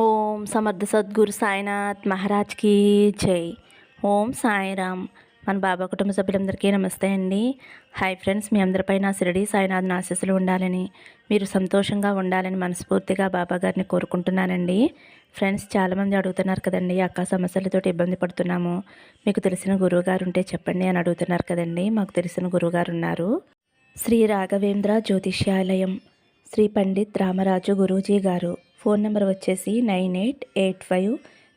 ఓం సమర్థ సద్గురు సాయినాథ్ మహారాజ్కి జై. ఓం సాయిరామ్. మన బాబా కుటుంబ సభ్యులందరికీ నమస్తే అండి. హాయ్ ఫ్రెండ్స్ మీ అందరిపైన శిరడి సాయినాథ్ ఆశీస్సులు ఉండాలని మీరు సంతోషంగా ఉండాలని మనస్ఫూర్తిగా బాబా గారిని కోరుకుంటున్నానండి. ఫ్రెండ్స్ చాలామంది అడుగుతున్నారు కదండి అక్క సమస్యలతో ఇబ్బంది పడుతున్నాము. మీకు తెలిసిన గురువుగారు ఉంటే చెప్పండి అని అడుగుతున్నారు కదండి. మాకు తెలిసిన గురువుగారు ఉన్నారు. శ్రీ రాఘవేంద్ర జ్యోతిష్యాలయం శ్రీ పండిత్ రామరాజు గురూజీ గారు. ఫోన్ నెంబర్ వచ్చేసి nine eight eight five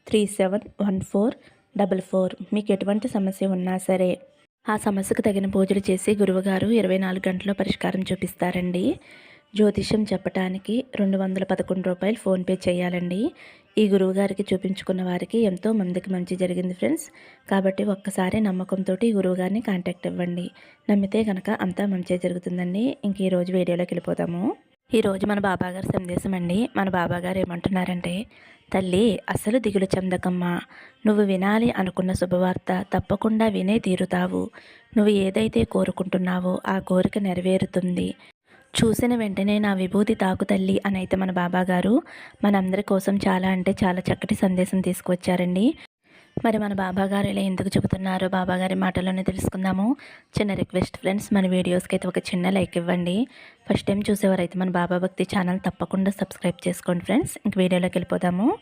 three seven one four double four. మీకు ఎటువంటి సమస్య ఉన్నా సరే ఆ సమస్యకు తగిన పూజలు చేసి గురువుగారు ఇరవై నాలుగు గంటల్లో పరిష్కారం చూపిస్తారండి. జ్యోతిష్యం చెప్పడానికి రెండు వందల పదకొండు రూపాయలు ఫోన్పే చేయాలండి. ఈ గురువుగారికి చూపించుకున్న వారికి ఎంతో మందికి మంచి జరిగింది ఫ్రెండ్స్. కాబట్టి ఒక్కసారి నమ్మకంతో ఈ గురువుగారిని కాంటాక్ట్ ఇవ్వండి నమ్మితే కనుక అంతా మంచిగా జరుగుతుందండి. ఇంక ఈరోజు వీడియోలోకి వెళ్ళిపోతాము ఈరోజు మన బాబాగారి సందేశం అండి మన బాబాగారు ఏమంటున్నారంటే తల్లి అసలు దిగులు చెందకమ్మా. నువ్వు వినాలి అనుకున్న శుభవార్త తప్పకుండా వినే తీరుతావు. నువ్వు ఏదైతే కోరుకుంటున్నావో ఆ కోరిక నెరవేరుతుంది. చూసిన వెంటనే నా విభూతి తాకు తల్లి అని అయితే మన బాబాగారు మనందరి కోసం చాలా అంటే చాలా చక్కటి సందేశం తీసుకువచ్చారండి. మరి మన బాబాగారు ఇలా ఎందుకు చెబుతున్నారో బాబాగారి మాటలోనే తెలుసుకుందాము. చిన్న రిక్వెస్ట్ ఫ్రెండ్స్ మన వీడియోస్కి అయితే ఒక చిన్న లైక్ ఇవ్వండి. ఫస్ట్ టైం చూసేవారైతే మన బాబా భక్తి ఛానల్ తప్పకుండా సబ్స్క్రైబ్ చేసుకోండి ఫ్రెండ్స్. ఇంక వీడియోలోకి వెళ్ళిపోదాము.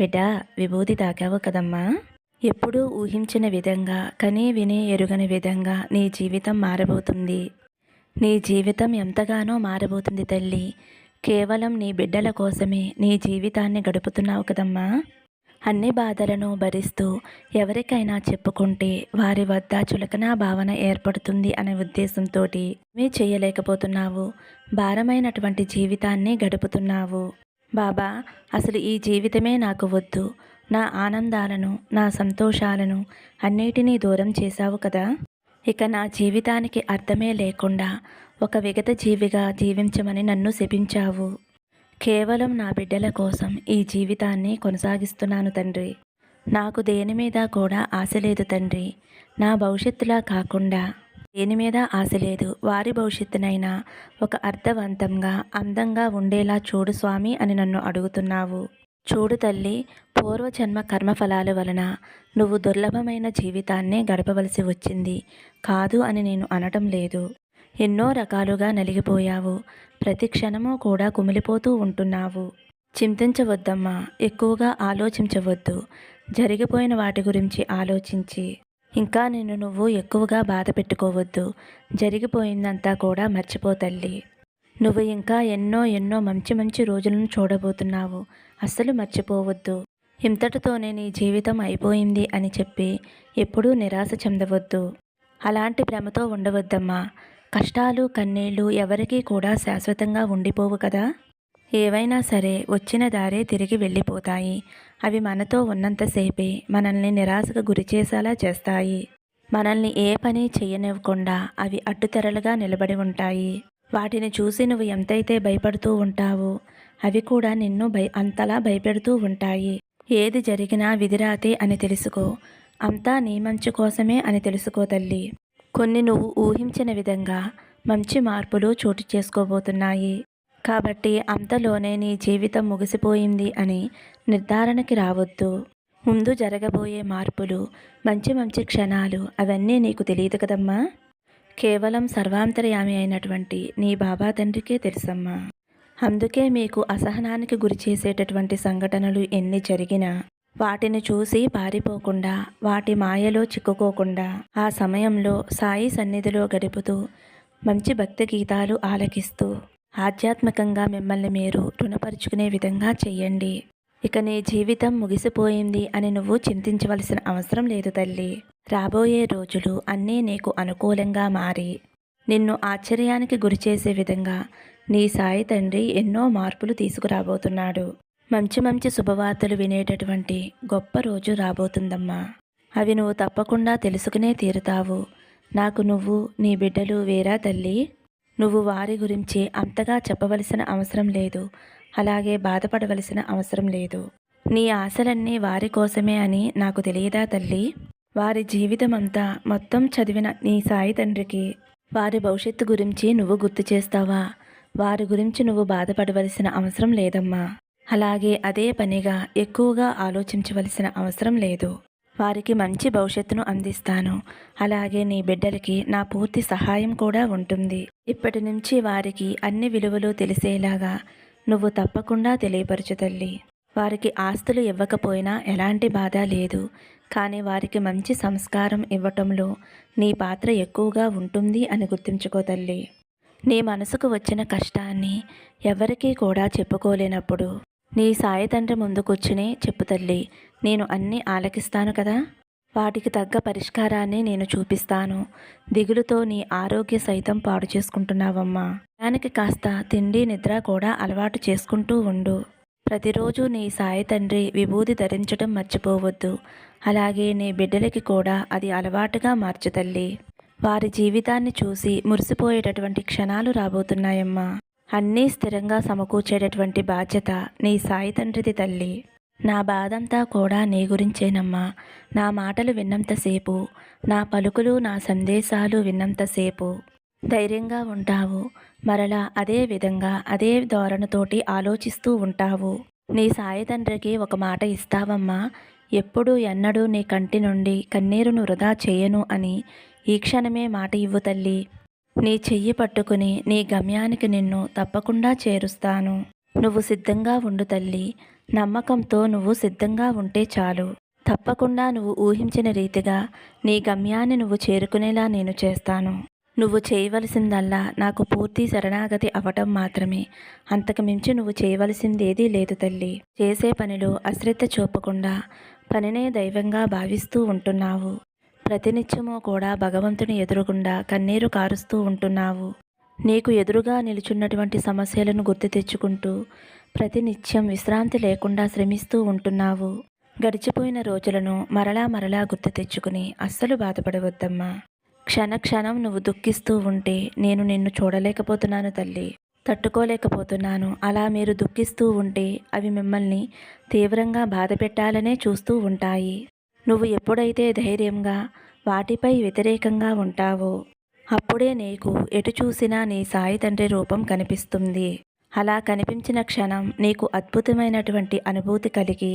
బిడ్డ విభూతి తాకావు కదమ్మా. ఎప్పుడూ ఊహించిన విధంగా కనీ విని ఎరుగని విధంగా నీ జీవితం మారబోతుంది. నీ జీవితం ఎంతగానో మారబోతుంది తల్లి. కేవలం నీ బిడ్డల కోసమే నీ జీవితాన్ని గడుపుతున్నావు కదమ్మా. అన్ని బాధలను భరిస్తూ ఎవరికైనా చెప్పుకుంటే వారి వద్ద చులకనా భావన ఏర్పడుతుంది అనే ఉద్దేశంతో మీ చేయలేకపోతున్నావు. భారమైనటువంటి జీవితాన్ని గడుపుతున్నావు. బాబా అసలు ఈ జీవితమే నాకు వద్దు. నా ఆనందాలను నా సంతోషాలను అన్నిటినీ దూరం చేశావు కదా? ఇక నా జీవితానికి అర్థమే లేకుండా ఒక విగత జీవిగా జీవించమని నన్ను శపించావు. కేవలం నా బిడ్డల కోసం ఈ జీవితాన్ని కొనసాగిస్తున్నాను తండ్రి. నాకు దేని మీద కూడా ఆశ లేదు తండ్రి. నా భవిష్యత్తులా కాకుండా దేని మీద ఆశ లేదు. వారి భవిష్యత్తునైనా ఒక అర్థవంతంగా అందంగా ఉండేలా చూడు స్వామి అని నన్ను అడుగుతున్నావు. చూడు తల్లి పూర్వజన్మ కర్మఫలాల వలన నువ్వు దుర్లభమైన జీవితాన్నే గడపవలసి వచ్చింది. కాదు అని నేను అనటం లేదు. ఎన్నో రకాలుగా నలిగిపోయావు. ప్రతి క్షణము కూడా కుమిలిపోతూ ఉంటున్నావు. చింతించవద్దమ్మా ఎక్కువగా ఆలోచించవద్దు. జరిగిపోయిన వాటి గురించి ఆలోచించి. ఇంకా నిన్ను నువ్వు ఎక్కువగా బాధ పెట్టుకోవద్దు. జరిగిపోయిందంతా కూడా మర్చిపోతల్లి నువ్వు ఇంకా ఎన్నో ఎన్నో మంచి మంచి రోజులను చూడబోతున్నావు. అస్సలు మర్చిపోవద్దు. ఇంతటితోనే నీ జీవితం అయిపోయింది అని చెప్పి ఎప్పుడూ నిరాశ చెందవద్దు. అలాంటి భ్రమతో ఉండవద్దమ్మా. కష్టాలు కన్నీళ్ళు ఎవరికీ కూడా శాశ్వతంగా ఉండిపోవు కదా? ఏవైనా సరే వచ్చిన దారే తిరిగి వెళ్ళిపోతాయి. అవి మనతో ఉన్నంతసేపే మనల్ని నిరాశకు గురిచేసేలా చేస్తాయి. మనల్ని ఏ పని చేయనివ్వకుండా అవి అడ్డుతెరలుగా నిలబడి ఉంటాయి. వాటిని చూసి నువ్వు ఎంతైతే భయపడుతూ ఉంటావో అవి కూడా నిన్ను భయ అంతలా భయపెడుతూ ఉంటాయి. ఏది జరిగినా విధిరాతే అని తెలుసుకో. అంతా నీ మంచి కోసమే అని తెలుసుకో తల్లి. కొన్ని నువ్వు ఊహించిన విధంగా మంచి మార్పులు చోటు చేసుకోబోతున్నాయి. కాబట్టి అంతలోనే నీ జీవితం ముగిసిపోయింది అని నిర్ధారణకి రావద్దు. ముందు జరగబోయే మార్పులు మంచి మంచి క్షణాలు అవన్నీ నీకు తెలియదు కదమ్మా. కేవలం సర్వాంతర్యామి అయినటువంటి నీ బాబా తండ్రికే తెలుసమ్మా. అందుకే మీకు అసహనానికి గురి చేసేటటువంటి సంఘటనలు ఎన్ని జరిగినా వాటిని చూసి పారిపోకుండా వాటి మాయలో చిక్కుకోకుండా ఆ సమయంలో సాయి సన్నిధిలో గడుపుతూ మంచి భక్తి గీతాలు ఆలకిస్తూ ఆధ్యాత్మికంగా మిమ్మల్ని మీరు రుణపరుచుకునే విధంగా చెయ్యండి ఇక నీ జీవితం ముగిసిపోయింది అని నువ్వు చింతించవలసిన అవసరం లేదు తల్లి. రాబోయే రోజులు అన్నీ నీకు అనుకూలంగా మారి నిన్ను ఆశ్చర్యానికి గురిచేసే విధంగా నీ సాయి తండ్రి ఎన్నో మార్పులు తీసుకురాబోతున్నాడు. మంచి మంచి శుభవార్తలు వినేటటువంటి గొప్ప రోజు రాబోతుందమ్మా. అవి నువ్వు తప్పకుండా తెలుసుకునే తీరుతావు. నాకు నువ్వు నీ బిడ్డలు వేరా తల్లి? నువ్వు వారి గురించి అంతగా చెప్పవలసిన అవసరం లేదు. అలాగే బాధపడవలసిన అవసరం లేదు. నీ ఆశలన్నీ వారి కోసమే అని నాకు తెలియదా తల్లి? వారి జీవితం అంతా మొత్తం చదివిన నీ సాయి తండ్రికి వారి భవిష్యత్తు గురించి నువ్వు గుర్తు చేస్తావా? వారి గురించి నువ్వు బాధపడవలసిన అవసరం లేదమ్మా. అలాగే అదే పనిగా ఎక్కువగా ఆలోచించవలసిన అవసరం లేదు. వారికి మంచి భవిష్యత్తును అందిస్తాను. అలాగే నీ బిడ్డలకి నా పూర్తి సహాయం కూడా ఉంటుంది. ఇప్పటి నుంచి వారికి అన్ని విలువలు తెలిసేలాగా నువ్వు తప్పకుండా తెలియపరచు తల్లి. వారికి ఆస్తులు ఇవ్వకపోయినా ఎలాంటి బాధ లేదు. కానీ వారికి మంచి సంస్కారం ఇవ్వటంలో నీ పాత్ర ఎక్కువగా ఉంటుంది అని గుర్తుంచుకో తల్లి. నీ మనసుకు వచ్చిన కష్టాన్ని ఎవరికీ కూడా చెప్పుకోలేనప్పుడు నీ సాయి తండ్రి ముందు కూర్చుని చెప్పు తల్లి నేను అన్నీ ఆలకిస్తాను కదా? వాటికి తగ్గ పరిష్కారాన్ని నేను చూపిస్తాను. దిగులుతో నీ ఆరోగ్య సైతం పాడు చేసుకుంటున్నావమ్మా. దానికి కాస్త తిండి నిద్ర కూడా అలవాటు చేసుకుంటూ ఉండు. ప్రతిరోజు నీ సాయి తండ్రి విభూది ధరించడం మర్చిపోవద్దు. అలాగే నీ బిడ్డలకి కూడా అది అలవాటుగా మార్చు తల్లి. వారి జీవితాన్ని చూసి మురిసిపోయేటటువంటి క్షణాలు రాబోతున్నాయమ్మా. అన్నీ స్థిరంగా సమకూర్చేటటువంటి బాధ్యత నీ సాయి తండ్రిది తల్లి. నా బాధంతా కూడా నీ గురించేనమ్మా. నా మాటలు విన్నంతసేపు నా పలుకులు నా సందేశాలు విన్నంతసేపు ధైర్యంగా ఉంటావు. మరలా అదే విధంగా అదే ధోరణితోటి ఆలోచిస్తూ ఉంటావు. నీ సాయి తండ్రికి ఒక మాట ఇస్తావమ్మా. ఎప్పుడు ఎన్నడూ నీ కంటి నుండి కన్నీరును వృధా చేయను అని ఈ క్షణమే మాట ఇవ్వు తల్లి. నీ చెయ్యి పట్టుకుని నీ గమ్యానికి నిన్ను తప్పకుండా చేరుస్తాను. నువ్వు సిద్ధంగా ఉండు తల్లి. నమ్మకంతో నువ్వు సిద్ధంగా ఉంటే చాలు. తప్పకుండా నువ్వు ఊహించిన రీతిగా నీ గమ్యాన్ని నువ్వు చేరుకునేలా నేను చేస్తాను. నువ్వు చేయవలసిందల్లా నాకు పూర్తి శరణాగతి అవటం మాత్రమే. అంతకు మించి నువ్వు చేయవలసిందేదీ లేదు తల్లి. చేసే పనిలో అశ్రద్ధ చూపకుండా పనినే దైవంగా భావిస్తూ ఉంటున్నావు. ప్రతినిత్యము కూడా భగవంతుని ఎదురుగుండా కన్నీరు కారుస్తూ ఉంటున్నావు. నీకు ఎదురుగా నిలుచున్నటువంటి సమస్యలను గుర్తు తెచ్చుకుంటూ ప్రతినిత్యం విశ్రాంతి లేకుండా శ్రమిస్తూ ఉంటున్నావు. గడిచిపోయిన రోజులను మరలా మరలా గుర్తు తెచ్చుకుని అస్సలు బాధపడవద్దమ్మా. క్షణ క్షణం నువ్వు దుఃఖిస్తూ ఉంటే నేను నిన్ను చూడలేకపోతున్నాను తల్లి. తట్టుకోలేకపోతున్నాను. అలా మీరు దుఃఖిస్తూ ఉంటే అవి మిమ్మల్ని తీవ్రంగా బాధ పెట్టాలనే చూస్తూ ఉంటాయి. నువ్వు ఎప్పుడైతే ధైర్యంగా వాటిపై వ్యతిరేకంగా ఉంటావో అప్పుడే నీకు ఎటు చూసినా నీ సాయి తండ్రి రూపం కనిపిస్తుంది. అలా కనిపించిన క్షణం నీకు అద్భుతమైనటువంటి అనుభూతి కలిగి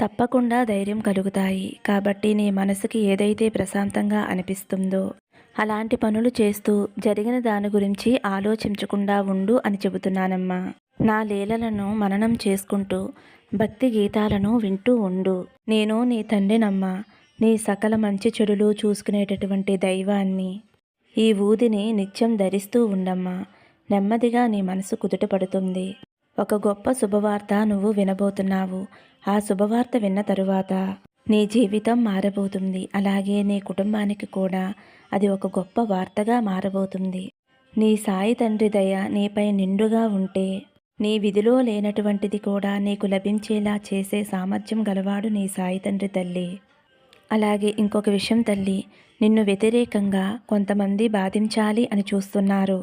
తప్పకుండా ధైర్యం కలుగుతాయి. కాబట్టి నీ మనసుకి ఏదైతే ప్రశాంతంగా అనిపిస్తుందో అలాంటి పనులు చేస్తూ జరిగిన దాని గురించి ఆలోచించకుండా ఉండు అని చెబుతున్నానమ్మా. నా లీలలను మననం చేసుకుంటూ భక్తి గీతాలను వింటూ ఉండు. నేను నీ తండ్రినమ్మా. నీ సకల మంచి చెడులు చూసుకునేటటువంటి దైవాన్ని. ఈ ఊదిని నిత్యం ధరిస్తూ ఉండమ్మా. నెమ్మదిగా నీ మనసు కుదుటపడుతుంది ఒక గొప్ప శుభవార్త నువ్వు వినబోతున్నావు. ఆ శుభవార్త విన్న తరువాత నీ జీవితం మారబోతుంది. అలాగే నీ కుటుంబానికి కూడా అది ఒక గొప్ప వార్తగా మారబోతుంది. నీ సాయి తండ్రి దయ నీపై నిండుగా ఉంటే నీ విధిలో లేనటువంటిది కూడా నీకు లభించేలా చేసే సామర్థ్యం గలవాడు నీ సాయి తండ్రి తల్లి. అలాగే ఇంకొక విషయం తల్లి నిన్ను వ్యతిరేకంగా కొంతమంది బాధించాలి అని చూస్తున్నారు.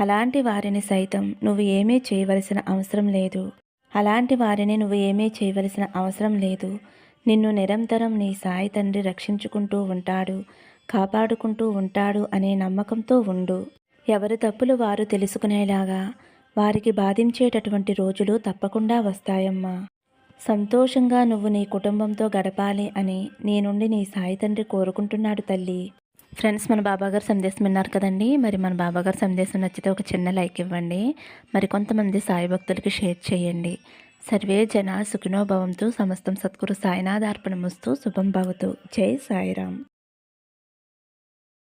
అలాంటి వారిని సైతం నువ్వు ఏమీ చేయవలసిన అవసరం లేదు. అలాంటి వారిని నువ్వు ఏమీ చేయవలసిన అవసరం లేదు. నిన్ను నిరంతరం నీ సాయి తండ్రి రక్షించుకుంటూ ఉంటాడు కాపాడుకుంటూ ఉంటాడు అనే నమ్మకంతో ఉండు. ఎవరి తప్పులు వారు తెలుసుకునేలాగా వారికి బాధించేటటువంటి రోజులు తప్పకుండా వస్తాయమ్మా. సంతోషంగా నువ్వు నీ కుటుంబంతో గడపాలి అని నీ నుండి నీ సాయి తండ్రి కోరుకుంటున్నాడు తల్లి. ఫ్రెండ్స్ మన బాబాగారు సందేశం విన్నారు కదండి. మరి మన బాబాగారు సందేశం నచ్చితే ఒక చిన్న లైక్ ఇవ్వండి. మరి కొంతమంది సాయి భక్తులకి షేర్ చేయండి. సర్వే జన సుఖినోభవంతో సమస్తం సమస్తం సద్గురు సాయినాథార్పణముస్తూ శుభం భవతు. జై సాయిరామ్.